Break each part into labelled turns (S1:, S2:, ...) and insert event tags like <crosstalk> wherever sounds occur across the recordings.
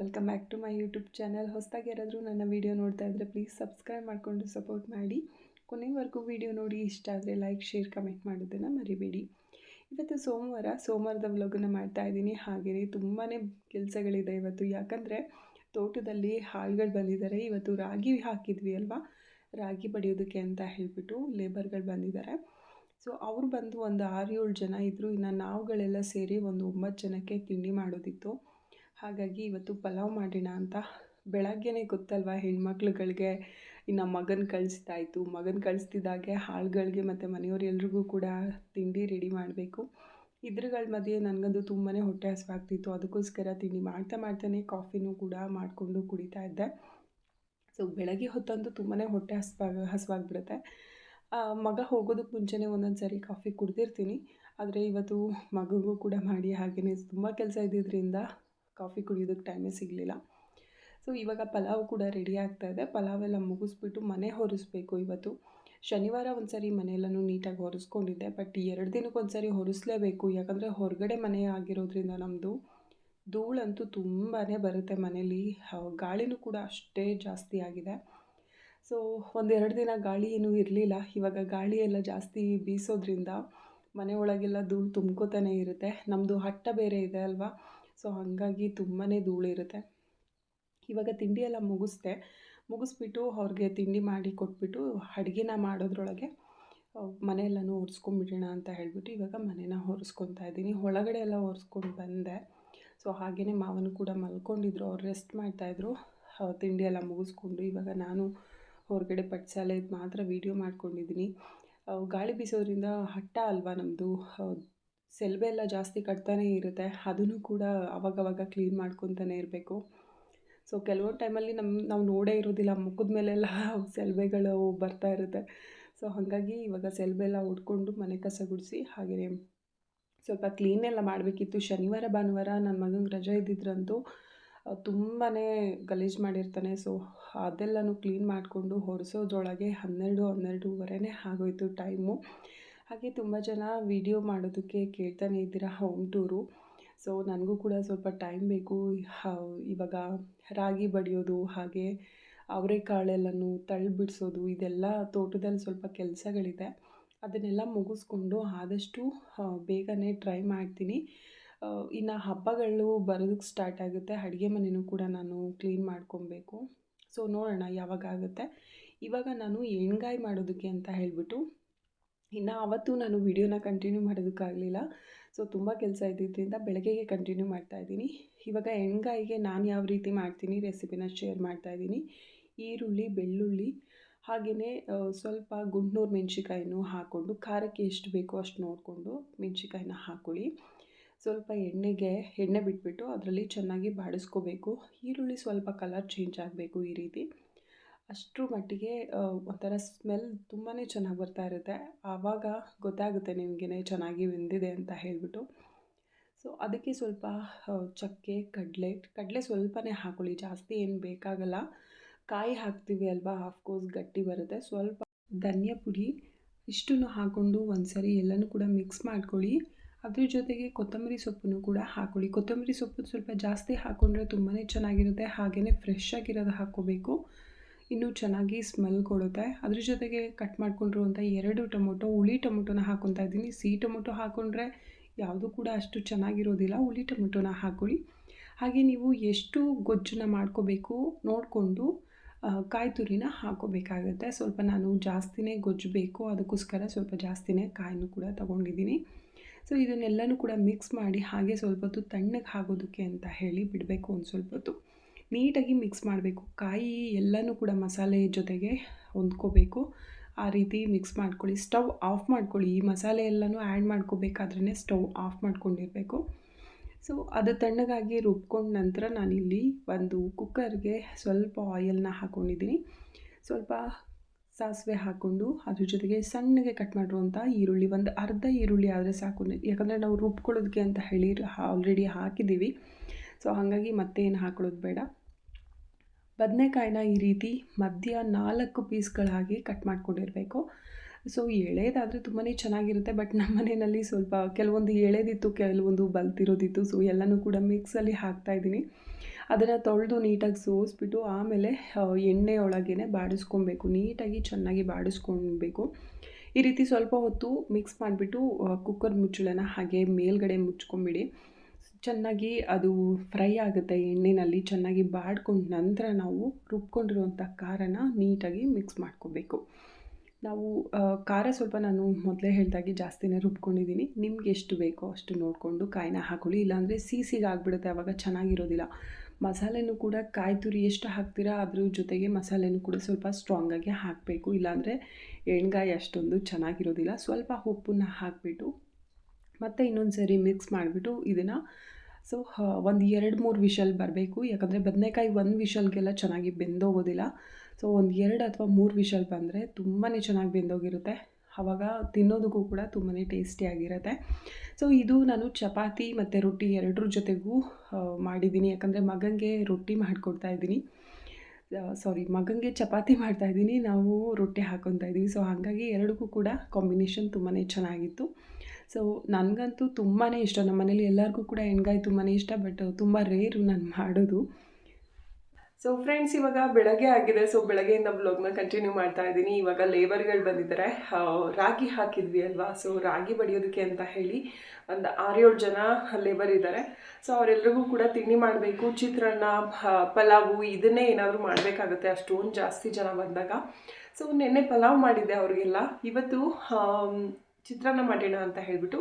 S1: Welcome back to my YouTube channel. ಹೊಸದಾಗಿ ಯಾರಾದರೂ ನನ್ನ ವೀಡಿಯೋ ನೋಡ್ತಾ ಇದ್ದರೆ ಪ್ಲೀಸ್ ಸಬ್ಸ್ಕ್ರೈಬ್ ಮಾಡಿಕೊಂಡು ಸಪೋರ್ಟ್ ಮಾಡಿ. ಕೊನೆವರೆಗೂ ವೀಡಿಯೋ ನೋಡಿ, ಇಷ್ಟ ಆದರೆ ಲೈಕ್, ಶೇರ್, ಕಮೆಂಟ್ ಮಾಡೋದನ್ನು ಮರಿಬೇಡಿ. ಇವತ್ತು ಸೋಮವಾರ ಸೋಮವಾರದ ವ್ಲಾಗನ್ನು ಮಾಡ್ತಾ ಇದ್ದೀನಿ. ಹಾಗೆಯೇ ತುಂಬಾ ಕೆಲಸಗಳಿದೆ ಇವತ್ತು. ಯಾಕಂದರೆ ತೋಟದಲ್ಲಿ ಹಾಳುಗಳು ಬಂದಿದ್ದಾರೆ ಇವತ್ತು ರಾಗಿ ಹಾಕಿದ್ವಿ ಅಲ್ವಾ? ರಾಗಿ ಬಡಿಯೋದಕ್ಕೆ ಅಂತ ಹೇಳಿಬಿಟ್ಟು ಲೇಬರ್ಗಳು ಬಂದಿದ್ದಾರೆ ಸೊ, ಅವರು ಬಂದು ಒಂದು ಆರು ಏಳು ಜನ ಇದ್ದರು ಇನ್ನು ನಾವುಗಳೆಲ್ಲ ಸೇರಿ ಒಂದು ಒಂಬತ್ತು ಜನಕ್ಕೆ ತಿಂಡಿ ಮಾಡೋದಿತ್ತು. ಹಾಗಾಗಿ ಇವತ್ತು ಪಲಾವ್ ಮಾಡೋಣ ಅಂತ ಬೆಳಗ್ಗೆನೇ ಗೊತ್ತಲ್ವ ಹೆಣ್ಮಕ್ಳುಗಳಿಗೆ? ಇನ್ನು ಮಗನ ಕಳಿಸ್ತಾಯಿತ್ತು ಮಗನ ಕಳಿಸ್ತಿದ್ದಾಗೆ ಹಾಳುಗಳಿಗೆ ಮತ್ತು ಮನೆಯವ್ರು ಎಲ್ರಿಗೂ ಕೂಡ ತಿಂಡಿ ರೆಡಿ ಮಾಡಬೇಕು. ಇದ್ರಗಳ ಮಧ್ಯೆ ನನಗಂದು ತುಂಬಾ ಹೊಟ್ಟೆ ಹಸಿವಾಗ್ತಿತ್ತು ಅದಕ್ಕೋಸ್ಕರ ತಿಂಡಿ ಮಾಡ್ತಾ ಮಾಡ್ತಾನೆ ಕಾಫಿನೂ ಕೂಡ ಮಾಡಿಕೊಂಡು ಕುಡಿತಾ ಇದ್ದೆ. ಸೊ ಬೆಳಗ್ಗೆ ಹೊತ್ತಂತೂ ತುಂಬಾ ಹೊಟ್ಟೆ ಹಸ್ವಾಗ ಹಸಿವಾಗ್ಬಿಡುತ್ತೆ ಮಗ ಹೋಗೋದಕ್ಕೆ ಮುಂಚೆನೇ ಒಂದೊಂದು ಸಾರಿ ಕಾಫಿ ಕುಡ್ದಿರ್ತೀನಿ. ಆದರೆ ಇವತ್ತು ಮಗಗೂ ಕೂಡ ಮಾಡಿ ಹಾಗೆಯೇ ತುಂಬ ಕೆಲಸ ಇದ್ದಿದ್ದರಿಂದ ಕಾಫಿ ಕುಡಿಯೋದಕ್ಕೆ ಟೈಮೇ ಸಿಗಲಿಲ್ಲ. ಸೊ ಇವಾಗ ಪಲಾವ್ ಕೂಡ ರೆಡಿ ಆಗ್ತಾ ಇದೆ. ಪಲಾವ್ ಎಲ್ಲ ಮುಗಿಸ್ಬಿಟ್ಟು ಮನೆ ಹೊರಿಸ್ಬೇಕು ಇವತ್ತು. ಶನಿವಾರ ಒಂದ್ಸರಿ ಮನೆಯಲ್ಲೂ ನೀಟಾಗಿ ಹೊರಿಸ್ಕೊಂಡಿದ್ದೆ. ಬಟ್ ಎರಡು ದಿನಕ್ಕೆ ಒಂದು ಹೊರಿಸಲೇಬೇಕು. ಹೊರಿಸ್ಲೇಬೇಕು ಯಾಕಂದರೆ ಹೊರಗಡೆ ಮನೆ ಆಗಿರೋದ್ರಿಂದ ನಮ್ಮದು ಧೂಳಂತೂ ತುಂಬಾ ಬರುತ್ತೆ ಮನೇಲಿ. ಗಾಳಿನೂ ಕೂಡ ಅಷ್ಟೇ ಜಾಸ್ತಿ ಆಗಿದೆ. ಸೊ ಒಂದೆರಡು ದಿನ ಗಾಳಿ ಏನೂ ಇರಲಿಲ್ಲ. ಇವಾಗ ಗಾಳಿ ಎಲ್ಲ ಜಾಸ್ತಿ ಬೀಸೋದ್ರಿಂದ ಮನೆ ಒಳಗೆಲ್ಲ ಧೂಳು ತುಂಬ್ಕೋತಾನೆ ಇರುತ್ತೆ. ನಮ್ಮದು ಹಟ್ಟ ಬೇರೆ ಇದೆ ಅಲ್ವಾ? ಸೊ ಹಾಗಾಗಿ ತುಂಬಾ ಧೂಳಿರುತ್ತೆ. ಇವಾಗ ತಿಂಡಿ ಎಲ್ಲ ಮುಗಿಸ್ದೆ. ಮುಗಿಸ್ಬಿಟ್ಟು ಅವ್ರಿಗೆ ತಿಂಡಿ ಮಾಡಿ ಕೊಟ್ಬಿಟ್ಟು ಅಡುಗೆನ ಮಾಡೋದ್ರೊಳಗೆ ಮನೆಯೆಲ್ಲನೂ ಒರೆಸ್ಕೊಂಡ್ಬಿಡೋಣ ಅಂತ ಹೇಳಿಬಿಟ್ಟು ಇವಾಗ ಮನೇನ ಒರೆಸ್ಕೊತಾ ಇದ್ದೀನಿ. ಒಳಗಡೆ ಎಲ್ಲ ಒರೆಸ್ಕೊಂಡು ಬಂದೆ. ಸೊ ಹಾಗೆಯೇ ಮಾವನು ಕೂಡ ಮಲ್ಕೊಂಡಿದ್ರು. ಅವ್ರು ರೆಸ್ಟ್ ಮಾಡ್ತಾಯಿದ್ರು ತಿಂಡಿ ಎಲ್ಲ ಮುಗಿಸ್ಕೊಂಡು ಇವಾಗ ನಾನು ಹೊರಗಡೆ ಪಟ್ಸಾಲೆದು ಮಾತ್ರ ವೀಡಿಯೋ ಮಾಡ್ಕೊಂಡಿದ್ದೀನಿ. ಗಾಳಿ ಬೀಸೋದ್ರಿಂದ ಹಟ್ಟ ಅಲ್ವಾ ನಮ್ಮದು ಸೆಲ್ಬೆ ಎಲ್ಲ ಜಾಸ್ತಿ ಕಟ್ತಾನೇ ಇರುತ್ತೆ, ಅದನ್ನು ಕೂಡ ಅವಾಗವಾಗ ಕ್ಲೀನ್ ಮಾಡ್ಕೊತಾನೆ ಇರಬೇಕು. ಸೊ ಕೆಲವೊಂದು ಟೈಮಲ್ಲಿ ನಮ್ಮ ನಾವು ನೋಡೇ ಇರೋದಿಲ್ಲ, ಮುಖದ ಮೇಲೆಲ್ಲ <laughs> ಸೆಲ್ಬೆಗಳು ಬರ್ತಾ ಇರುತ್ತೆ. ಸೊ ಹಾಗಾಗಿ ಇವಾಗ ಸೆಲ್ಬೆ ಎಲ್ಲ ಉಟ್ಕೊಂಡು ಮನೆ ಕಸ ಗುಡಿಸಿ ಹಾಗೆ ಸ್ವಲ್ಪ ಕ್ಲೀನೆಲ್ಲ ಮಾಡಬೇಕಿತ್ತು. ಶನಿವಾರ, ಭಾನುವಾರ ನನ್ನ ಮಗಂಗೆ ರಜೆ ಇದ್ದಿದ್ರಂತೂ ತುಂಬಾ ಗಲೀಜು ಮಾಡಿರ್ತಾನೆ. ಸೊ ಅದೆಲ್ಲನೂ ಕ್ಲೀನ್ ಮಾಡಿಕೊಂಡು ಹೊರಿಸೋದ್ರೊಳಗೆ ಹನ್ನೆರಡು, ಹನ್ನೆರಡೂವರೆನೇ ಆಗೋಯ್ತು ಟೈಮು ಹಾಗೆ ತುಂಬ ಜನ ವೀಡಿಯೋ ಮಾಡೋದಕ್ಕೆ ಕೇಳ್ತಾನೆ ಇದ್ದೀರಾ ಹೋಮ್ ಟೂರು ಸೊ ನನಗೂ ಕೂಡ ಸ್ವಲ್ಪ ಟೈಮ್ ಬೇಕು. ಇವಾಗ ರಾಗಿ ಬಡಿಯೋದು, ಹಾಗೆ ಅವರೆಕಾಳೆಲ್ಲನೂ ತಳ್ಳಿ ಬಿಡಿಸೋದು ಇದೆಲ್ಲ ತೋಟದಲ್ಲಿ ಸ್ವಲ್ಪ ಕೆಲಸಗಳಿದೆ. ಅದನ್ನೆಲ್ಲ ಮುಗಿಸ್ಕೊಂಡು ಆದಷ್ಟು ಬೇಗನೆ ಟ್ರೈ ಮಾಡ್ತೀನಿ. ಇನ್ನು ಹಬ್ಬಗಳು ಬರೋದಕ್ಕೆ ಸ್ಟಾರ್ಟ್ ಆಗುತ್ತೆ. ಅಡುಗೆ ಮನೆಯೂ ಕೂಡ ನಾನು ಕ್ಲೀನ್ ಮಾಡ್ಕೊಬೇಕು. ಸೊ ನೋಡೋಣ ಯಾವಾಗ ಆಗುತ್ತೆ. ಇವಾಗ ನಾನು ಎಣ್ಗಾಯಿ ಮಾಡೋದಕ್ಕೆ ಅಂತ ಹೇಳಿಬಿಟ್ಟು ಇನ್ನು ಆವತ್ತು ನಾನು ವಿಡಿಯೋನ ಕಂಟಿನ್ಯೂ ಮಾಡೋದಕ್ಕಾಗಲಿಲ್ಲ. ಸೊ ತುಂಬ ಕೆಲಸ ಇದ್ದಿದ್ದರಿಂದ ಬೆಳಗ್ಗೆಗೆ ಕಂಟಿನ್ಯೂ ಮಾಡ್ತಾಯಿದ್ದೀನಿ ಇವಾಗ ಎಣ್ಗಾಯಿಗೆ ನಾನು ಯಾವ ರೀತಿ ಮಾಡ್ತೀನಿ ರೆಸಿಪಿನ ಶೇರ್ ಮಾಡ್ತಾಯಿದ್ದೀನಿ ಈರುಳ್ಳಿ, ಬೆಳ್ಳುಳ್ಳಿ ಹಾಗೆಯೇ ಸ್ವಲ್ಪ ಗುಂಡ್ನೂರು ಮೆಣಸಿಕಾಯಿನೂ ಹಾಕ್ಕೊಂಡು ಖಾರಕ್ಕೆ ಎಷ್ಟು ಬೇಕೋ ಅಷ್ಟು ನೋಡಿಕೊಂಡು ಮೆಣಸಿಕಾಯಿನ ಹಾಕ್ಕೊಳ್ಳಿ ಸ್ವಲ್ಪ ಎಣ್ಣೆಗೆ, ಎಣ್ಣೆ ಬಿಟ್ಬಿಟ್ಟು ಅದರಲ್ಲಿ ಚೆನ್ನಾಗಿ ಬಾಡಿಸ್ಕೋಬೇಕು. ಈರುಳ್ಳಿ ಸ್ವಲ್ಪ ಕಲರ್ ಚೇಂಜ್ ಆಗಬೇಕು ಈ ರೀತಿ. ಅಷ್ಟರ ಮಟ್ಟಿಗೆ ಒಂಥರ ಸ್ಮೆಲ್ ತುಂಬಾ ಚೆನ್ನಾಗಿ ಬರ್ತಾ ಇರುತ್ತೆ. ಆವಾಗ ಗೊತ್ತಾಗುತ್ತೆ ನಿಮಗೇನೆ ಚೆನ್ನಾಗಿ ಬೆಂದಿದೆ ಅಂತ ಹೇಳಿಬಿಟ್ಟು. ಸೊ ಅದಕ್ಕೆ ಸ್ವಲ್ಪ ಚಕ್ಕೆ, ಕಡಲೆ ಕಡಲೆ ಸ್ವಲ್ಪನೇ ಹಾಕೊಳ್ಳಿ. ಜಾಸ್ತಿ ಏನು ಬೇಕಾಗಲ್ಲ. ಕಾಯಿ ಹಾಕ್ತೀವಿ ಅಲ್ವಾ? ಆಫ್ಕೋರ್ಸ್ ಗಟ್ಟಿ ಬರುತ್ತೆ. ಸ್ವಲ್ಪ ಧನಿಯಾ ಪುಡಿ ಇಷ್ಟನ್ನು ಹಾಕ್ಕೊಂಡು ಒಂದು ಸರಿ ಎಲ್ಲನೂ ಕೂಡ ಮಿಕ್ಸ್ ಮಾಡ್ಕೊಳ್ಳಿ. ಅದ್ರ ಜೊತೆಗೆ ಕೊತ್ತಂಬರಿ ಸೊಪ್ಪನ್ನು ಕೂಡ ಹಾಕೊಳ್ಳಿ. ಕೊತ್ತಂಬರಿ ಸೊಪ್ಪು ಸ್ವಲ್ಪ ಜಾಸ್ತಿ ಹಾಕ್ಕೊಂಡ್ರೆ ತುಂಬಾ ಚೆನ್ನಾಗಿರುತ್ತೆ. ಹಾಗೆಯೇ ಫ್ರೆಶ್ ಆಗಿರೋದು ಹಾಕ್ಕೋಬೇಕು. ಇನ್ನೂ ಚೆನ್ನಾಗಿ ಸ್ಮೆಲ್ ಕೊಡುತ್ತೆ. ಅದ್ರ ಜೊತೆಗೆ ಕಟ್ ಮಾಡ್ಕೊಂಡಿರುವಂಥ ಎರಡು ಟೊಮೊಟೊ, ಹುಳಿ ಟೊಮೊಟೊನ ಹಾಕೊತ ಇದ್ದೀನಿ. ಸಿಹಿ ಟೊಮೊಟೊ ಹಾಕೊಂಡ್ರೆ ಯಾವುದು ಕೂಡ ಅಷ್ಟು ಚೆನ್ನಾಗಿರೋದಿಲ್ಲ. ಹುಳಿ ಟೊಮೊಟೊನ ಹಾಕೊಳ್ಳಿ. ಹಾಗೆ ನೀವು ಎಷ್ಟು ಗೊಜ್ಜನ್ನ ಮಾಡ್ಕೋಬೇಕು ನೋಡಿಕೊಂಡು ಕಾಯಿ ತುರಿನ ಹಾಕೋಬೇಕಾಗುತ್ತೆ. ಸ್ವಲ್ಪ ನಾನು ಜಾಸ್ತಿನೇ ಗೊಜ್ಜು ಬೇಕು. ಅದಕ್ಕೋಸ್ಕರ ಸ್ವಲ್ಪ ಜಾಸ್ತಿನೇ ಕಾಯಿನೂ ಕೂಡ ತೊಗೊಂಡಿದ್ದೀನಿ. ಸೊ ಇದನ್ನೆಲ್ಲನೂ ಕೂಡ ಮಿಕ್ಸ್ ಮಾಡಿ ಹಾಗೆ ಸ್ವಲ್ಪ ಹೊತ್ತು ತಣ್ಣಗೆ ಆಗೋದಕ್ಕೆ ಅಂತ ಹೇಳಿ ಬಿಡಬೇಕು ಒಂದು ಸ್ವಲ್ಪ ಹೊತ್ತು. ನೀಟಾಗಿ ಮಿಕ್ಸ್ ಮಾಡಬೇಕು. ಕಾಯಿ ಎಲ್ಲನೂ ಕೂಡ ಮಸಾಲೆ ಜೊತೆಗೆ ಹೊಂದ್ಕೋಬೇಕು. ಆ ರೀತಿ ಮಿಕ್ಸ್ ಮಾಡ್ಕೊಳ್ಳಿ. ಸ್ಟವ್ ಆಫ್ ಮಾಡ್ಕೊಳ್ಳಿ. ಈ ಮಸಾಲೆ ಎಲ್ಲನೂ ಆ್ಯಡ್ ಮಾಡ್ಕೋಬೇಕಾದ್ರೇ ಸ್ಟವ್ ಆಫ್ ಮಾಡ್ಕೊಂಡಿರಬೇಕು. ಸೊ ಅದು ತಣ್ಣಗಾಗಿ ರುಬ್ಕೊಂಡ ನಂತರ ನಾನಿಲ್ಲಿ ಒಂದು ಕುಕ್ಕರ್ಗೆ ಸ್ವಲ್ಪ ಆಯಿಲ್ನ ಹಾಕ್ಕೊಂಡಿದ್ದೀನಿ ಸ್ವಲ್ಪ ಸಾಸಿವೆ ಹಾಕ್ಕೊಂಡು ಅದ್ರ ಜೊತೆಗೆ ಸಣ್ಣಗೆ ಕಟ್ ಮಾಡಿರುವಂಥ ಈರುಳ್ಳಿ, ಒಂದು ಅರ್ಧ ಈರುಳ್ಳಿ ಆದರೆ ಸಾಕು. ಯಾಕಂದರೆ ನಾವು ರುಬ್ಕೊಳ್ಳೋದಕ್ಕೆ ಅಂತ ಹೇಳಿ ಆಲ್ರೆಡಿ ಹಾಕಿದ್ದೀವಿ. ಸೊ ಹಾಗಾಗಿ ಮತ್ತೇನು ಹಾಕೊಳ್ಳೋದು ಬೇಡ. ಬದನೆಕಾಯಿನ ಈ ರೀತಿ ಮಧ್ಯ ನಾಲ್ಕು ಪೀಸ್ಗಳಾಗಿ ಕಟ್ ಮಾಡ್ಕೊಂಡಿರಬೇಕು. ಸೊ ಎಳೆದಾದರೆ ತುಂಬಾ ಚೆನ್ನಾಗಿರುತ್ತೆ, ಬಟ್ ನಮ್ಮ ಮನೆಯಲ್ಲಿ ಸ್ವಲ್ಪ ಕೆಲವೊಂದು ಎಳೆದಿತ್ತು, ಕೆಲವೊಂದು ಬಲ್ತಿರೋದಿತ್ತು, ಸೊ ಎಲ್ಲನೂ ಕೂಡ ಮಿಕ್ಸಲ್ಲಿ ಹಾಕ್ತಾಯಿದ್ದೀನಿ ಅದನ್ನು ತೊಳೆದು ನೀಟಾಗಿ ಸೋಸ್ಬಿಟ್ಟು ಆಮೇಲೆ ಎಣ್ಣೆ ಬಾಡಿಸ್ಕೊಬೇಕು. ನೀಟಾಗಿ ಚೆನ್ನಾಗಿ ಬಾಡಿಸ್ಕೊಬೇಕು. ಈ ರೀತಿ ಸ್ವಲ್ಪ ಹೊತ್ತು ಮಿಕ್ಸ್ ಮಾಡಿಬಿಟ್ಟು ಕುಕ್ಕರ್ ಮುಚ್ಚಳನ ಹಾಗೆ ಮೇಲ್ಗಡೆ ಮುಚ್ಕೊಂಬಿಡಿ. ಚೆನ್ನಾಗಿ ಅದು ಫ್ರೈ ಆಗುತ್ತೆ ಎಣ್ಣೆಯಲ್ಲಿ ಚೆನ್ನಾಗಿ ಬಾಡ್ಕೊಂಡ ನಂತರ ನಾವು ರುಬ್ಕೊಂಡಿರುವಂಥ ಖಾರನ ನೀಟಾಗಿ ಮಿಕ್ಸ್ ಮಾಡ್ಕೋಬೇಕು. ನಾವು ಖಾರ ಸ್ವಲ್ಪ ನಾನು ಮೊದಲೇ ಹೇಳ್ದಾಗೆ ಜಾಸ್ತಿನೇ ರುಬ್ಕೊಂಡಿದ್ದೀನಿ. ನಿಮ್ಗೆ ಎಷ್ಟು ಬೇಕೋ ಅಷ್ಟು ನೋಡಿಕೊಂಡು ಕಾಯಿನ ಹಾಕೊಳ್ಳಿ. ಇಲ್ಲಾಂದರೆ ಸೀಸಿಗೆ ಆಗಿಬಿಡುತ್ತೆ ಆವಾಗ ಚೆನ್ನಾಗಿರೋದಿಲ್ಲ. ಮಸಾಲೆನೂ ಕೂಡ ಕಾಯಿ ತುರಿ ಎಷ್ಟು ಹಾಕ್ತೀರಾ ಅದ್ರ ಜೊತೆಗೆ ಮಸಾಲೆನೂ ಕೂಡ ಸ್ವಲ್ಪ ಸ್ಟ್ರಾಂಗಾಗಿ ಹಾಕಬೇಕು. ಇಲ್ಲಾಂದರೆ ಎಣ್ಗಾಯಿ ಅಷ್ಟೊಂದು ಚೆನ್ನಾಗಿರೋದಿಲ್ಲ. ಸ್ವಲ್ಪ ಉಪ್ಪನ್ನ ಹಾಕಿಬಿಟ್ಟು ಮತ್ತು ಇನ್ನೊಂದು ಸರಿ ಮಿಕ್ಸ್ ಮಾಡಿಬಿಟ್ಟು ಇದನ್ನು ಸೊ ಒಂದು ಎರಡು ಮೂರು ವಿಷಲ್ ಬರಬೇಕು. ಯಾಕಂದರೆ ಬದನೆಕಾಯಿ ಒಂದು ವಿಷಲ್ಗೆಲ್ಲ ಚೆನ್ನಾಗಿ ಬೆಂದೋಗೋದಿಲ್ಲ. ಸೊ ಒಂದು ಎರಡು ಅಥವಾ ಮೂರು ವಿಷಲ್ ಬಂದರೆ ತುಂಬಾ ಚೆನ್ನಾಗಿ ಬೆಂದೋಗಿರುತ್ತೆ. ಆವಾಗ ತಿನ್ನೋದಕ್ಕೂ ಕೂಡ ತುಂಬಾ ಟೇಸ್ಟಿಯಾಗಿರುತ್ತೆ ಸೊ ಇದು ನಾನು ಚಪಾತಿ ಮತ್ತು ರೊಟ್ಟಿ ಎರಡರ ಜೊತೆಗೂ ಮಾಡಿದ್ದೀನಿ. ಯಾಕಂದರೆ ಮಗನಿಗೆ ರೊಟ್ಟಿ ಮಾಡಿಕೊಡ್ತಾ ಇದ್ದೀನಿ. ಸಾರಿ ಮಗನಿಗೆ ಚಪಾತಿ ಮಾಡ್ತಾಯಿದ್ದೀನಿ ನಾವು ರೊಟ್ಟಿ ಹಾಕೊತಾ ಇದ್ದೀವಿ. ಸೊ ಹಾಗಾಗಿ ಎರಡಕ್ಕೂ ಕೂಡ ಕಾಂಬಿನೇಷನ್ ತುಂಬಾ ಚೆನ್ನಾಗಿತ್ತು. ಸೊ ನನಗಂತೂ ತುಂಬಾ ಇಷ್ಟ. ನಮ್ಮ ಮನೇಲಿ ಎಲ್ಲರಿಗೂ ಕೂಡ ಎಣ್ಗಾಯಿ ತುಂಬಾ ಇಷ್ಟ ಬಟ್ ತುಂಬ ರೇರು ನಾನು ಮಾಡೋದು. ಸೊ ಫ್ರೆಂಡ್ಸ್ ಇವಾಗ ಬೆಳಗ್ಗೆ ಆಗಿದೆ. ಸೊ ಬೆಳಗ್ಗೆಯಿಂದ ಬ್ಲಾಗ್ನ ಕಂಟಿನ್ಯೂ ಮಾಡ್ತಾ ಇದ್ದೀನಿ. ಇವಾಗ ಲೇಬರ್ಗಳು ಬಂದಿದ್ದಾರೆ ರಾಗಿ ಹಾಕಿದ್ವಿ ಅಲ್ವಾ? ಸೊ ರಾಗಿ ಬಡಿಯೋದಕ್ಕೆ ಅಂತ ಹೇಳಿ ಒಂದು ಆರೇಳು ಜನ ಲೇಬರ್ ಇದ್ದಾರೆ ಸೊ ಅವರೆಲ್ಲರಿಗೂ ಕೂಡ ತಿಂಡಿ ಮಾಡಬೇಕು. ಚಿತ್ರಾನ್ನ ಪಲಾವು, ಇದನ್ನೇ ಏನಾದರೂ ಮಾಡಬೇಕಾಗುತ್ತೆ. ಅಷ್ಟೊಂದು ಜಾಸ್ತಿ ಜನ ಬಂದಾಗ. ಸೊ ನೆನ್ನೆ ಪಲಾವ್ ಮಾಡಿದ್ದೆ ಅವರಿಗೆಲ್ಲ. ಇವತ್ತು ಚಿತ್ರಾನ್ನ ಮಾಡೋಣ ಅಂತ ಹೇಳಿಬಿಟ್ಟು,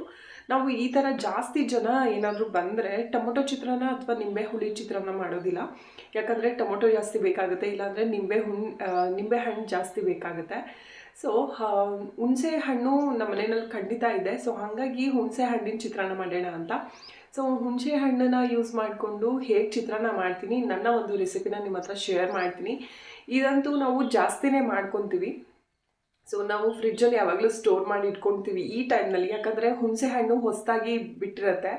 S1: ನಾವು ಈ ಥರ ಜಾಸ್ತಿ ಜನ ಏನಾದರೂ ಬಂದರೆ ಟೊಮೊಟೊ ಚಿತ್ರಾನ್ನ ಅಥವಾ ನಿಂಬೆ ಹುಳಿ ಚಿತ್ರಾನ್ನ ಮಾಡೋದಿಲ್ಲ. ಯಾಕಂದರೆ ಟೊಮೊಟೊ ಜಾಸ್ತಿ ಬೇಕಾಗುತ್ತೆ, ಇಲ್ಲಾಂದರೆ ನಿಂಬೆ ಹುಣ್ಣು ನಿಂಬೆ ಹಣ್ಣು ಜಾಸ್ತಿ ಬೇಕಾಗುತ್ತೆ. ಸೊ ಹುಣಸೆ ಹಣ್ಣು ನಮ್ಮ ಮನೆಯಲ್ಲಿ ಖಂಡಿತ ಇದೆ. ಸೊ ಹಾಗಾಗಿ ಹುಣಸೆ ಹಣ್ಣಿನ ಚಿತ್ರಾನ್ನ ಮಾಡೋಣ ಅಂತ. ಸೊ ಹುಣಸೆ ಹಣ್ಣನ್ನು ಯೂಸ್ ಮಾಡಿಕೊಂಡು ಹೇಗೆ ಚಿತ್ರಾನ್ನ ಮಾಡ್ತೀನಿ, ನನ್ನ ಒಂದು ರೆಸಿಪಿನ ನಿಮ್ಮ ಹತ್ರ ಶೇರ್ ಮಾಡ್ತೀನಿ. ಇದಂತೂ ನಾವು ಜಾಸ್ತಿನೇ ಮಾಡ್ಕೊತೀವಿ. ಸೊ ನಾವು ಫ್ರಿಜ್ಜಲ್ಲಿ ಯಾವಾಗಲೂ ಸ್ಟೋರ್ ಮಾಡಿ ಇಟ್ಕೊಳ್ತೀವಿ ಈ ಟೈಮ್ನಲ್ಲಿ ಯಾಕಂದರೆ ಹುಣಸೆ ಹಣ್ಣು ಹೊಸದಾಗಿ ಬಿಟ್ಟಿರುತ್ತೆ.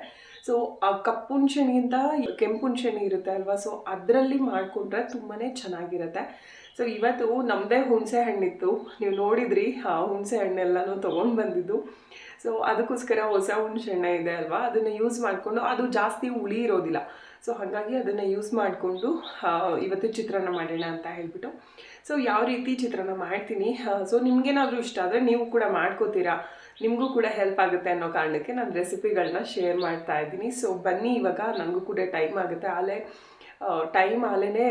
S1: ಸೊ ಆ ಕಪ್ಪು ಹುಣ್ಸೆಣಿಗಿಂತ ಕೆಂಪು ಹುಣ್ಸೆಣಿ ಇರುತ್ತೆ ಅಲ್ವಾ? ಸೊ ಅದರಲ್ಲಿ ಮಾಡಿಕೊಂಡ್ರೆ ತುಂಬಾ ಚೆನ್ನಾಗಿರುತ್ತೆ. ಸೊ ಇವತ್ತು ನಮ್ಮದೇ ಹುಣಸೆ ಹಣ್ಣಿತ್ತು. ನೀವು ನೋಡಿದ್ರಿ, ಆ ಹುಣಸೆ ಹಣ್ಣೆಲ್ಲನೂ ತೊಗೊಂಡು ಬಂದಿದ್ದು. ಸೊ ಅದಕ್ಕೋಸ್ಕರ ಹೊಸ ಹುಣಸೆ ಹಣ್ಣೆ ಇದೆ ಅಲ್ವಾ? ಅದನ್ನು ಯೂಸ್ ಮಾಡಿಕೊಂಡು, ಅದು ಜಾಸ್ತಿ ಹುಳಿ ಇರೋದಿಲ್ಲ. ಸೊ ಹಾಗಾಗಿ ಅದನ್ನು ಯೂಸ್ ಮಾಡಿಕೊಂಡು ಇವತ್ತು ಚಿತ್ರಾನ್ನ ಮಾಡೋಣ ಅಂತ ಹೇಳಿಬಿಟ್ಟು. ಸೊ ಯಾವ ರೀತಿ ಚಿತ್ರಾನ್ನ ಮಾಡ್ತೀನಿ? ಸೊ ನಿಮಗೇನಾದರೂ ಇಷ್ಟ ಆದರೆ ನೀವು ಕೂಡ ಮಾಡ್ಕೋತೀರಾ? ನಿಮಗೂ ಕೂಡ ಹೆಲ್ಪ್ ಆಗುತ್ತೆ ಅನ್ನೋ ಕಾರಣಕ್ಕೆ ನಾನು ರೆಸಿಪಿಗಳನ್ನ ಶೇರ್ ಮಾಡ್ತಾ ಇದ್ದೀನಿ. ಸೊ ಬನ್ನಿ, ಇವಾಗ ನನಗೂ ಕೂಡ ಟೈಮ್ ಆಗುತ್ತೆ. ಆಲೇ ಟೈಮ್ ಆಲೇ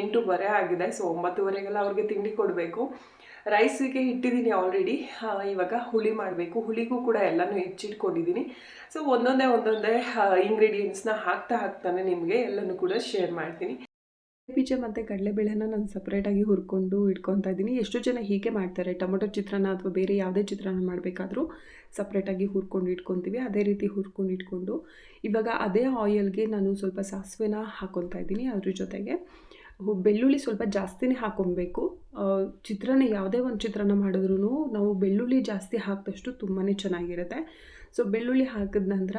S1: ಎಂಟೂವರೆ ಆಗಿದೆ. ಸೊ ಒಂಬತ್ತುವರೆಗೆಲ್ಲ ಅವ್ರಿಗೆ ತಿಂಡಿ ಕೊಡಬೇಕು. ರೈಸಿಗೆ ಇಟ್ಟಿದ್ದೀನಿ ಆಲ್ರೆಡಿ ಇವಾಗ ಹುಳಿ ಮಾಡಬೇಕು. ಹುಳಿಗೂ ಕೂಡ ಎಲ್ಲನೂ ಹೆಚ್ಚಿಟ್ಕೊಂಡಿದ್ದೀನಿ. ಸೊ ಒಂದೊಂದೇ ಒಂದೊಂದೇ ಇಂಗ್ರೀಡಿಯೆಂಟ್ಸ್ನ ಹಾಕ್ತಾ ಹಾಕ್ತಾನೆ ನಿಮಗೆ ಎಲ್ಲನೂ ಕೂಡ ಶೇರ್ ಮಾಡ್ತೀನಿ. ಬೀಜ ಮತ್ತು ಕಡಲೆಬೇಳೆನ ನಾನು ಸಪ್ರೇಟಾಗಿ ಹುರ್ಕೊಂಡು ಇಟ್ಕೊತಾ ಇದ್ದೀನಿ. ಎಷ್ಟು ಜನ ಹೀಗೆ ಮಾಡ್ತಾರೆ? ಟೊಮೊಟೊ ಚಿತ್ರಾನ್ನ ಅಥವಾ ಬೇರೆ ಯಾವುದೇ ಚಿತ್ರಾನ್ನ ಮಾಡಬೇಕಾದ್ರೂ ಸಪ್ರೇಟಾಗಿ ಹುರ್ಕೊಂಡು ಇಟ್ಕೊತೀವಿ. ಅದೇ ರೀತಿ ಹುರ್ಕೊಂಡು ಇಟ್ಕೊಂಡು ಇವಾಗ ಅದೇ ಆಯಿಲ್ಗೆ ನಾನು ಸ್ವಲ್ಪ ಸಾಸಿವೆನ ಹಾಕೊತಾ ಇದ್ದೀನಿ ಅದ್ರ ಜೊತೆಗೆ. ಬೆಳ್ಳುಳ್ಳಿ ಸ್ವಲ್ಪ ಜಾಸ್ತಿನೇ ಹಾಕೊಬೇಕು. ಚಿತ್ರಾನ್ನ ಯಾವುದೇ ಒಂದು ಚಿತ್ರಾನ್ನ ಮಾಡಿದ್ರೂ ನಾವು ಬೆಳ್ಳುಳ್ಳಿ ಜಾಸ್ತಿ ಹಾಕಿದಷ್ಟು ತುಂಬಾ ಚೆನ್ನಾಗಿರುತ್ತೆ. ಸೊ ಬೆಳ್ಳುಳ್ಳಿ ಹಾಕಿದ ನಂತರ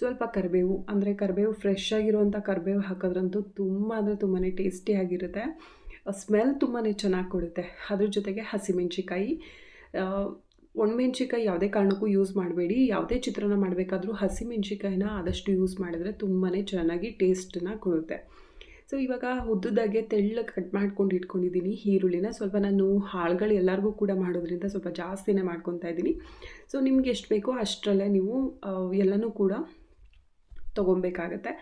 S1: ಸ್ವಲ್ಪ ಕರಿಬೇವು, ಅಂದರೆ ಕರಿಬೇವು ಫ್ರೆಶ್ ಆಗಿರುವಂಥ ಕರಿಬೇವು ಹಾಕೋದ್ರಂತೂ ತುಂಬ, ಅಂದರೆ ತುಂಬಾ ಟೇಸ್ಟಿಯಾಗಿರುತ್ತೆ ಸ್ಮೆಲ್ ತುಂಬಾ ಚೆನ್ನಾಗಿ ಕೊಡುತ್ತೆ. ಅದ್ರ ಜೊತೆಗೆ ಹಸಿಮೆಣ್ಸಿಕಾಯಿ ಒಣಮೆಣ್ಸಿಕಾಯಿ ಯಾವುದೇ ಕಾರಣಕ್ಕೂ ಯೂಸ್ ಮಾಡಬೇಡಿ. ಯಾವುದೇ ಚಿತ್ರಾನ್ನ ಮಾಡಬೇಕಾದ್ರೂ ಹಸಿಮೆಣ್ಸಿಕಾಯಿನ ಆದಷ್ಟು ಯೂಸ್ ಮಾಡಿದ್ರೆ ತುಂಬಾ ಚೆನ್ನಾಗಿ ಟೇಸ್ಟನ್ನ ಕೊಡುತ್ತೆ. ಸೊ ಇವಾಗ ಉದ್ದುದಾಗೆ ತೆಳ್ಳಗೆ ಕಟ್ ಮಾಡ್ಕೊಂಡು ಇಟ್ಕೊಂಡಿದ್ದೀನಿ. ಈರುಳ್ಳಿನ ಸ್ವಲ್ಪ ನಾನು ಹಾಳುಗಳು ಎಲ್ಲರಿಗೂ ಕೂಡ ಮಾಡೋದ್ರಿಂದ ಸ್ವಲ್ಪ ಜಾಸ್ತಿನೇ ಮಾಡ್ಕೊತಾ ಇದ್ದೀನಿ. ಸೊ ನಿಮ್ಗೆ ಎಷ್ಟು ಬೇಕೋ ಅಷ್ಟರಲ್ಲೇ ನೀವು ಎಲ್ಲನೂ ಕೂಡ ತೊಗೊಬೇಕಾಗತ್ತೆ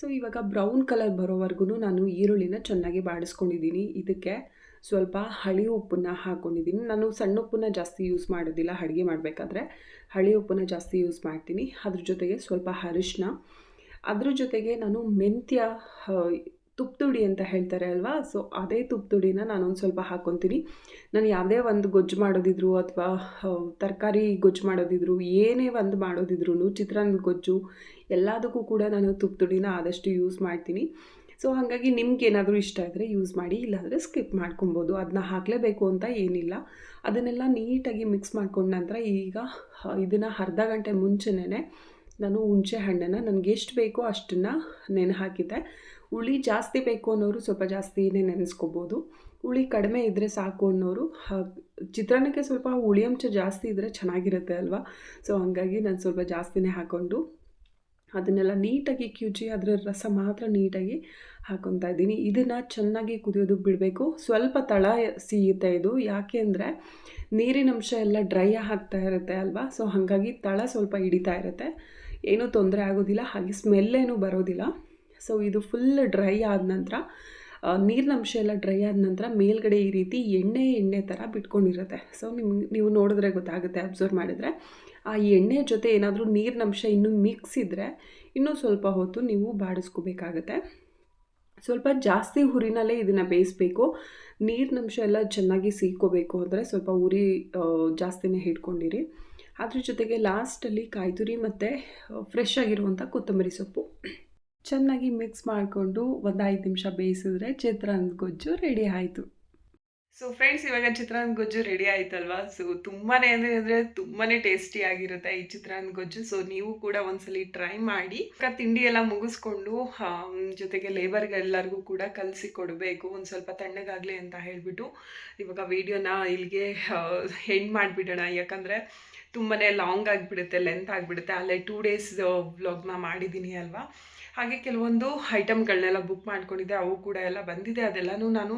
S1: ಸೊ ಇವಾಗ ಬ್ರೌನ್ ಕಲರ್ ಬರೋವರೆಗೂ ನಾನು ಈರುಳ್ಳಿನ ಚೆನ್ನಾಗಿ ಬಾಡಿಸ್ಕೊಂಡಿದ್ದೀನಿ. ಇದಕ್ಕೆ ಸ್ವಲ್ಪ ಹಳಿ ಉಪ್ಪನ್ನ ಹಾಕ್ಕೊಂಡಿದ್ದೀನಿ ನಾನು ಸಣ್ಣ ಉಪ್ಪನ್ನ ಜಾಸ್ತಿ ಯೂಸ್ ಮಾಡೋದಿಲ್ಲ, ಅಡುಗೆ ಮಾಡಬೇಕಾದ್ರೆ. ಹಳಿ ಉಪ್ಪನ್ನ ಜಾಸ್ತಿ ಯೂಸ್ ಮಾಡ್ತೀನಿ. ಅದ್ರ ಜೊತೆಗೆ ಸ್ವಲ್ಪ ಅರಿಶಿನ ಅದ್ರ ಜೊತೆಗೆ ನಾನು ಮೆಂತ್ಯ ತುಪ್ತುಡಿ ಅಂತ ಹೇಳ್ತಾರೆ ಅಲ್ವಾ? ಸೊ ಅದೇ ತುಪ್ತುಡಿನ ನಾನೊಂದು ಸ್ವಲ್ಪ ಹಾಕ್ಕೊತೀನಿ ನಾನು ಯಾವುದೇ ಒಂದು ಗೊಜ್ಜು ಮಾಡೋದಿದ್ರು ಅಥವಾ ತರಕಾರಿ ಗೊಜ್ಜು ಮಾಡೋದಿದ್ರು, ಏನೇ ಒಂದು ಮಾಡೋದಿದ್ರು ಚಿತ್ರಾನ್ನದ ಗೊಜ್ಜು, ಎಲ್ಲದಕ್ಕೂ ಕೂಡ ನಾನು ತುಪ್ತುಡಿನ ಆದಷ್ಟು ಯೂಸ್ ಮಾಡ್ತೀನಿ. ಸೊ ಹಾಗಾಗಿ ನಿಮ್ಗೆ ಏನಾದರೂ ಇಷ್ಟ ಇದ್ದರೆ ಯೂಸ್ ಮಾಡಿ, ಇಲ್ಲಾಂದರೆ ಸ್ಕಿಪ್ ಮಾಡ್ಕೊಬೋದು. ಅದನ್ನ ಹಾಕಲೇಬೇಕು ಅಂತ ಏನಿಲ್ಲ. ಅದನ್ನೆಲ್ಲ ನೀಟಾಗಿ ಮಿಕ್ಸ್ ಮಾಡ್ಕೊಂಡ ನಂತರ ಈಗ ಇದನ್ನು ಅರ್ಧ ಗಂಟೆ ಮುಂಚೆನೇ ನಾನು ಹುಣಸೆ ಹಣ್ಣನ್ನು ನನಗೆ ಎಷ್ಟು ಬೇಕೋ ಅಷ್ಟನ್ನು ನೆನೆ ಹಾಕಿದ್ದೆ. ಹುಳಿ ಜಾಸ್ತಿ ಬೇಕು ಅನ್ನೋರು ಸ್ವಲ್ಪ ಜಾಸ್ತಿನೇ ನೆನೆಸ್ಕೋಬೋದು. ಹುಳಿ ಕಡಿಮೆ ಇದ್ದರೆ ಸಾಕು ಅನ್ನೋರು ಚಿತ್ರಾನ್ನಕ್ಕೆ ಸ್ವಲ್ಪ ಹುಳಿ ಅಂಶ ಜಾಸ್ತಿ ಇದ್ದರೆ ಚೆನ್ನಾಗಿರುತ್ತೆ ಅಲ್ವಾ? ಸೊ ಹಾಗಾಗಿ ನಾನು ಸ್ವಲ್ಪ ಜಾಸ್ತಿನೇ ಹಾಕ್ಕೊಂಡು ಅದನ್ನೆಲ್ಲ ನೀಟಾಗಿ ಕ್ಯೂಚಿ ಅದರ ರಸ ಮಾತ್ರ ನೀಟಾಗಿ ಹಾಕೊತಾ ಇದ್ದೀನಿ. ಇದನ್ನು ಚೆನ್ನಾಗಿ ಕುದಿಯೋದಕ್ಕೆ ಬಿಡಬೇಕು. ಸ್ವಲ್ಪ ತಳ ಸಿಗುತ್ತೆ ಇದು. ಯಾಕೆ ಅಂದರೆ ನೀರಿನಂಶ ಎಲ್ಲ ಡ್ರೈ ಆಗ್ತಾ ಇರುತ್ತೆ ಅಲ್ವಾ? ಸೊ ಹಾಗಾಗಿ ತಳ ಸ್ವಲ್ಪ ಹಿಡಿತಾ ಇರುತ್ತೆ. ಏನೂ ತೊಂದರೆ ಆಗೋದಿಲ್ಲ, ಹಾಗೆ ಸ್ಮೆಲ್ಲೇನೂ ಬರೋದಿಲ್ಲ. ಸೊ ಇದು ಫುಲ್ ಡ್ರೈ ಆದ ನಂತರ ನೀರಿನಂಶ ಎಲ್ಲ ಡ್ರೈ ಆದ ನಂತರ ಮೇಲ್ಗಡೆ ಈ ರೀತಿ ಎಣ್ಣೆ ಎಣ್ಣೆ ಥರ ಬಿಟ್ಕೊಂಡಿರುತ್ತೆ. ಸೊ ನಿಮ್ಗೆ ನೀವು ನೋಡಿದ್ರೆ ಗೊತ್ತಾಗುತ್ತೆ, ಅಬ್ಸರ್ವ್ ಮಾಡಿದರೆ. ಆ ಎಣ್ಣೆ ಜೊತೆ ಏನಾದರೂ ನೀರಿನಂಶ ಇನ್ನೂ ಮಿಕ್ಸ್ ಇದ್ದರೆ ಇನ್ನೂ ಸ್ವಲ್ಪ ಹೊತ್ತು ನೀವು ಬಾಡಿಸ್ಕೋಬೇಕಾಗತ್ತೆ. ಸ್ವಲ್ಪ ಜಾಸ್ತಿ ಹುರಿನಲ್ಲೇ ಇದನ್ನು ಬೇಯಿಸ್ಬೇಕು. ನೀರಿನಂಶ ಎಲ್ಲ ಚೆನ್ನಾಗಿ ಸೀಕೋಬೇಕು ಅಂದರೆ ಸ್ವಲ್ಪ ಉರಿ ಜಾಸ್ತಿನೇ ಹಿಡ್ಕೊಂಡಿರಿ. ಅದ್ರ ಜೊತೆಗೆ ಲಾಸ್ಟಲ್ಲಿ ಕಾಯ್ತುರಿ ಮತ್ತು ಫ್ರೆಶ್ ಆಗಿರುವಂಥ ಕೊತ್ತಂಬರಿ ಸೊಪ್ಪು. ಚೆನ್ನಾಗಿ ಮಿಕ್ಸ್ ಮಾಡಿಕೊಂಡು ಒಂದು ಐದು ನಿಮಿಷ ಬೇಯಿಸಿದ್ರೆ ಚಿತ್ರಾನ್ನದ ಗೊಜ್ಜು ರೆಡಿ ಆಯಿತು. ಸೊ ಫ್ರೆಂಡ್ಸ್ ಇವಾಗ ಚಿತ್ರಾನ್ನ ಗೊಜ್ಜು ರೆಡಿ ಆಯ್ತಲ್ವಾ? ಸೊ ತುಂಬಾ ಅಂದರೆ ಅಂದರೆ ತುಂಬಾ ಟೇಸ್ಟಿ ಆಗಿರುತ್ತೆ ಈ ಚಿತ್ರಾನ್ನ ಗೊಜ್ಜು. ಸೊ ನೀವು ಕೂಡ ಒಂದ್ಸಲಿ ಟ್ರೈ ಮಾಡಿ. ತಿಂಡಿ ಎಲ್ಲ ಮುಗಿಸ್ಕೊಂಡು ಜೊತೆಗೆ ಲೇಬರ್ಗೆಲ್ಲರಿಗೂ ಕೂಡ ಕಲಸಿ ಕೊಡಬೇಕು. ಒಂದು ಸ್ವಲ್ಪ ತಣ್ಣಗಾಗಲಿ ಅಂತ ಹೇಳಿಬಿಟ್ಟು ಇವಾಗ ವಿಡಿಯೋನ ಇಲ್ಲಿಗೆ ಹೆಂಡ್ ಮಾಡಿಬಿಡೋಣ. ಯಾಕಂದರೆ ತುಂಬಾ ಲಾಂಗ್ ಆಗಿಬಿಡುತ್ತೆ ಲೆಂತ್ ಆಗಿಬಿಡುತ್ತೆ. ಅಲ್ಲೇ ಟೂ ಡೇಸ್ ವ್ಲಾಗ್ನ ಮಾಡಿದ್ದೀನಿ ಅಲ್ವಾ? ಹಾಗೆ ಕೆಲವೊಂದು ಐಟಮ್ಗಳನ್ನೆಲ್ಲ ಬುಕ್ ಮಾಡ್ಕೊಂಡಿದ್ದೆ, ಅವು ಕೂಡ ಎಲ್ಲ ಬಂದಿದೆ. ಅದೆಲ್ಲನೂ ನಾನು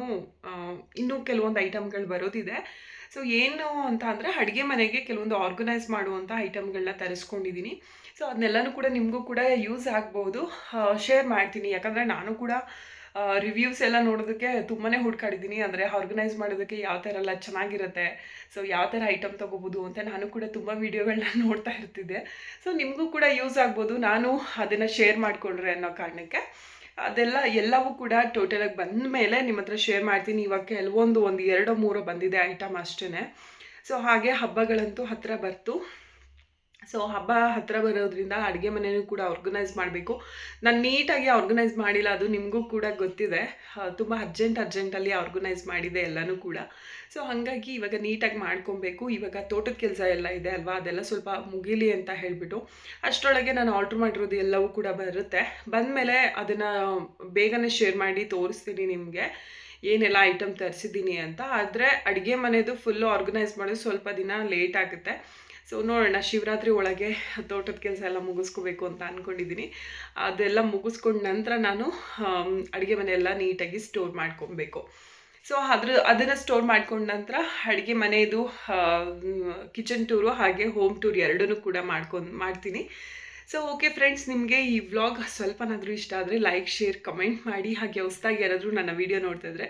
S1: ಇನ್ನೂ ಕೆಲವೊಂದು ಐಟಮ್ಗಳು ಬರೋದಿದೆ. ಸೊ ಏನು ಅಂತ ಅಂದರೆ ಅಡುಗೆ ಮನೆಗೆ ಕೆಲವೊಂದು ಆರ್ಗನೈಸ್ ಮಾಡುವಂಥ ಐಟಮ್ಗಳನ್ನ ತರಿಸ್ಕೊಂಡಿದ್ದೀನಿ ಸೊ ಅದನ್ನೆಲ್ಲನೂ ಕೂಡ ನಿಮಗೂ ಕೂಡ ಯೂಸ್ ಆಗ್ಬೋದು. ಶೇರ್ ಮಾಡ್ತೀನಿ. ಯಾಕಂದರೆ ನಾನು ಕೂಡ ರಿವ್ಯೂಸ್ ಎಲ್ಲ ನೋಡೋದಕ್ಕೆ ತುಂಬಾ ಹುಡ್ಕಾಡಿದ್ದೀನಿ. ಅಂದರೆ ಆರ್ಗನೈಸ್ ಮಾಡೋದಕ್ಕೆ ಯಾವ ಥರ ಎಲ್ಲ ಚೆನ್ನಾಗಿರುತ್ತೆ. ಸೊ ಯಾವ ಥರ ಐಟಮ್ ತೊಗೋಬೋದು ಅಂತ ನಾನು ಕೂಡ ತುಂಬ ವೀಡಿಯೋಗಳನ್ನ <laughs> ನೋಡ್ತಾ ಇರ್ತಿದ್ದೆ. ಸೊ ನಿಮಗೂ ಕೂಡ ಯೂಸ್ ಆಗ್ಬೋದು. ನಾನು ಅದನ್ನು ಶೇರ್ ಮಾಡಿಕೊಂಡ್ರೆ ಅನ್ನೋ ಕಾರಣಕ್ಕೆ. ಅದೆಲ್ಲ ಎಲ್ಲವೂ ಕೂಡ ಟೋಟಲಾಗಿ ಬಂದ ಮೇಲೆ ನಿಮ್ಮ ಹತ್ರ ಶೇರ್ ಮಾಡ್ತೀನಿ. ಇವಾಗ ಕೆಲವೊಂದು, ಒಂದು, ಎರಡೋ, ಮೂರೋ ಬಂದಿದೆ ಐಟಮ್ ಅಷ್ಟೇ ಸೊ ಹಾಗೆ ಹಬ್ಬಗಳಂತೂ ಹತ್ತಿರ ಬರ್ತು. ಸೊ ಹಬ್ಬ ಹತ್ತಿರ ಬರೋದ್ರಿಂದ ಅಡುಗೆ ಮನೆಯೂ ಕೂಡ ಆರ್ಗನೈಸ್ ಮಾಡಬೇಕು. ನಾನು ನೀಟಾಗಿ ಆರ್ಗನೈಸ್ ಮಾಡಿಲ್ಲ, ಅದು ನಿಮಗೂ ಕೂಡ ಗೊತ್ತಿದೆ. ತುಂಬ ಅರ್ಜೆಂಟ್ ಅರ್ಜೆಂಟಲ್ಲಿ ಆರ್ಗನೈಸ್ ಮಾಡಿದೆ ಎಲ್ಲನೂ ಕೂಡ. ಸೊ ಹಾಗಾಗಿ ಇವಾಗ ನೀಟಾಗಿ ಮಾಡ್ಕೊಬೇಕು. ಇವಾಗ ತೋಟದ ಕೆಲಸ ಎಲ್ಲ ಇದೆ ಅಲ್ವಾ? ಅದೆಲ್ಲ ಸ್ವಲ್ಪ ಮುಗಿಲಿ ಅಂತ ಹೇಳಿಬಿಟ್ಟು ಅಷ್ಟರೊಳಗೆ ನಾನು ಆರ್ಡ್ರ್ ಮಾಡಿರೋದು ಎಲ್ಲವೂ ಕೂಡ ಬರುತ್ತೆ. ಬಂದಮೇಲೆ ಅದನ್ನು ಬೇಗನೆ ಶೇರ್ ಮಾಡಿ ತೋರಿಸ್ತೀನಿ ನಿಮಗೆ. ಏನೆಲ್ಲ ಐಟಮ್ ತರಿಸಿದ್ದೀನಿ ಅಂತ. ಆದರೆ ಅಡುಗೆ ಮನೆಯದು ಫುಲ್ಲು ಆರ್ಗನೈಸ್ ಮಾಡೋದು ಸ್ವಲ್ಪ ದಿನ ಲೇಟ್ ಆಗುತ್ತೆ. ಸೊ ನೋಡೋಣ, ಶಿವರಾತ್ರಿ ಒಳಗೆ ತೋಟದ ಕೆಲಸ ಎಲ್ಲ ಮುಗಿಸ್ಕೋಬೇಕು ಅಂತ ಅಂದ್ಕೊಂಡಿದ್ದೀನಿ ಅದೆಲ್ಲ ಮುಗಿಸ್ಕೊಂಡ ನಂತರ ನಾನು ಅಡುಗೆ ಮನೆ ಎಲ್ಲ ನೀಟಾಗಿ ಸ್ಟೋರ್ ಮಾಡ್ಕೊಬೇಕು. ಸೊ ಅದ್ರ, ಅದನ್ನು ಸ್ಟೋರ್ ಮಾಡ್ಕೊಂಡ ನಂತರ ಅಡುಗೆ ಮನೆಯದು ಕಿಚನ್ ಟೂರು ಹಾಗೆ ಹೋಮ್ ಟೂರ್ ಎರಡನ್ನೂ ಕೂಡ ಮಾಡ್ಕೊಂಡು, ಮಾಡ್ತೀನಿ. ಸೊ ಓಕೆ ಫ್ರೆಂಡ್ಸ್ ನಿಮಗೆ ಈ ವ್ಲಾಗ್ ಸ್ವಲ್ಪನಾದರೂ ಇಷ್ಟ ಆದರೆ ಲೈಕ್ ಶೇರ್ ಕಮೆಂಟ್ ಮಾಡಿ. ಹಾಗೆ ಹೊಸ್ದಾಗಿ ಯಾರಾದರೂ ನನ್ನ ವಿಡಿಯೋ ನೋಡ್ತಾ ಇದ್ರೆ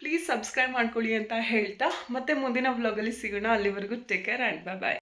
S1: ಪ್ಲೀಸ್ ಸಬ್ಸ್ಕ್ರೈಬ್ ಮಾಡ್ಕೊಳ್ಳಿ ಅಂತ ಹೇಳ್ತಾ ಮತ್ತೆ ಮುಂದಿನ ವ್ಲಾಗಲ್ಲಿ ಸಿಗೋಣ. ಅಲ್ಲಿವರೆಗೂ take care and bye bye